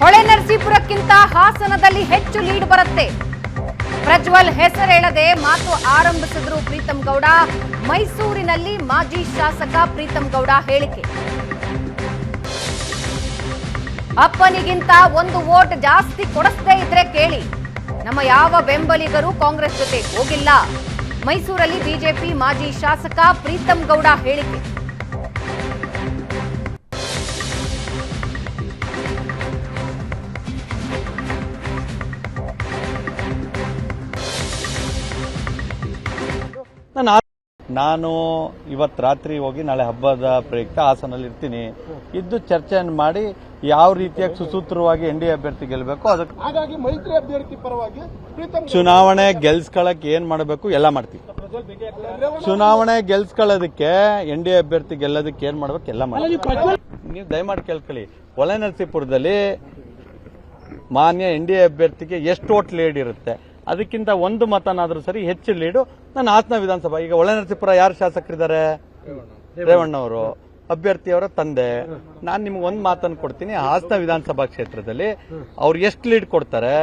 ಹೊಳೆನರಸೀಪುರಕ್ಕಿಂತ ಹಾಸನದಲ್ಲಿ ಹೆಚ್ಚು ಲೀಡ್ ಬರುತ್ತೆ. ಪ್ರಜ್ವಲ್ ಹೆಸರೇಳದೆ ಮಾತು ಆರಂಭಿಸಿದ್ರು ಪ್ರೀತಂ ಗೌಡ. ಮೈಸೂರಿನಲ್ಲಿ ಮಾಜಿ ಶಾಸಕ ಪ್ರೀತಂ ಗೌಡ ಹೇಳಿಕೆ. ಅಪ್ಪನಿಗಿಂತ ಒಂದು ವೋಟ್ ಜಾಸ್ತಿ ಕೊಡಿಸದೇ ಇದ್ರೆ ಕೇಳಿ. ನಮ್ಮ ಯಾವ ಬೆಂಬಲಿಗರು ಕಾಂಗ್ರೆಸ್ ಜೊತೆ ಹೋಗಿಲ್ಲ. ಮೈಸೂರಲ್ಲಿ ಬಿಜೆಪಿ ಮಾಜಿ ಶಾಸಕ ಪ್ರೀತಂ ಗೌಡ ಹೇಳಿಕೆ. ನಾನು ಇವತ್ತು ರಾತ್ರಿ ಹೋಗಿ ನಾಳೆ ಹಬ್ಬದ ಪ್ರಯುಕ್ತ ಹಾಸನಲ್ಲಿ ಇರ್ತೀನಿ. ಇದ್ದು ಚರ್ಚೆಯನ್ನು ಮಾಡಿ ಯಾವ ರೀತಿಯಾಗಿ ಸುಸೂತ್ರವಾಗಿ ಎನ್ ಡಿ ಎ ಅಭ್ಯರ್ಥಿ ಗೆಲ್ಲಬೇಕು ಅದಕ್ಕೆ ಹಾಗಾಗಿ ಮೈತ್ರಿ ಅಭ್ಯರ್ಥಿ ಪರವಾಗಿ ಪ್ರೀತಮ್ ಚುನಾವಣೆ ಗೆಲ್ಸ್ಕೊಳ್ಳಕ್ಕೆ ಏನು ಮಾಡಬೇಕು ಎಲ್ಲ ಮಾಡ್ತೀವಿ. ಚುನಾವಣೆ ಗೆಲ್ಸ್ಕೊಳ್ಳೋದಕ್ಕೆ ಎನ್ ಡಿ ಎ ಅಭ್ಯರ್ಥಿ ಗೆಲ್ಲೋದಕ್ಕೆ ಏನು ಮಾಡ್ಬೇಕು ಎಲ್ಲ ಮಾಡ್ತೀವಿ. ನೀವು ದಯಮಾಡಿ ಕೇಳ್ಕೊಳ್ಳಿ. ಹೊಳೆನರಸೀಪುರದಲ್ಲಿ ಮಾನ್ಯ ಎನ್ ಡಿ ಎ ಅಭ್ಯರ್ಥಿಗೆ ಎಷ್ಟು ಓಟ್ ಲೀಡ್ ಇರುತ್ತೆ? ಅದಕ್ಕಿಂತ ಒಂದು ಮತನಾದ್ರೂ ಸರಿ ಹೆಚ್ಚು ಲೀಡು. ನಾನು ಹಾಸನ ವಿಧಾನಸಭಾ ಈಗ ಹೊಳೆನರಸೀಪುರ ಯಾರು ಶಾಸಕರಿದ್ದಾರೆ? ರೇವಣ್ಣವರು ಅಭ್ಯರ್ಥಿಯವರ ತಂದೆ. ನಾನು ನಿಮ್ಗೆ ಒಂದು ಮಾತನ್ನು ಕೊಡ್ತೀನಿ. ಹಾಸನ ವಿಧಾನಸಭಾ ಕ್ಷೇತ್ರದಲ್ಲಿ ಅವ್ರು ಎಷ್ಟು ಲೀಡ್ ಕೊಡ್ತಾರೆ?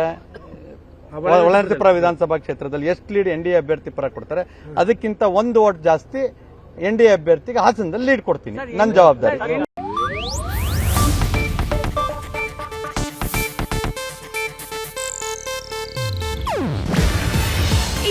ಒಳನರಸೀಪುರ ವಿಧಾನಸಭಾ ಕ್ಷೇತ್ರದಲ್ಲಿ ಎಷ್ಟು ಲೀಡ್ ಎನ್ ಡಿ ಎ ಅಭ್ಯರ್ಥಿ ಪರ ಕೊಡ್ತಾರೆ? ಅದಕ್ಕಿಂತ ಒಂದು ಓಟ್ ಜಾಸ್ತಿ ಎನ್ ಡಿ ಎ ಅಭ್ಯರ್ಥಿಗೆ ಹಾಸನದಲ್ಲಿ ಲೀಡ್ ಕೊಡ್ತೀನಿ. ನನ್ನ ಜವಾಬ್ದಾರಿ.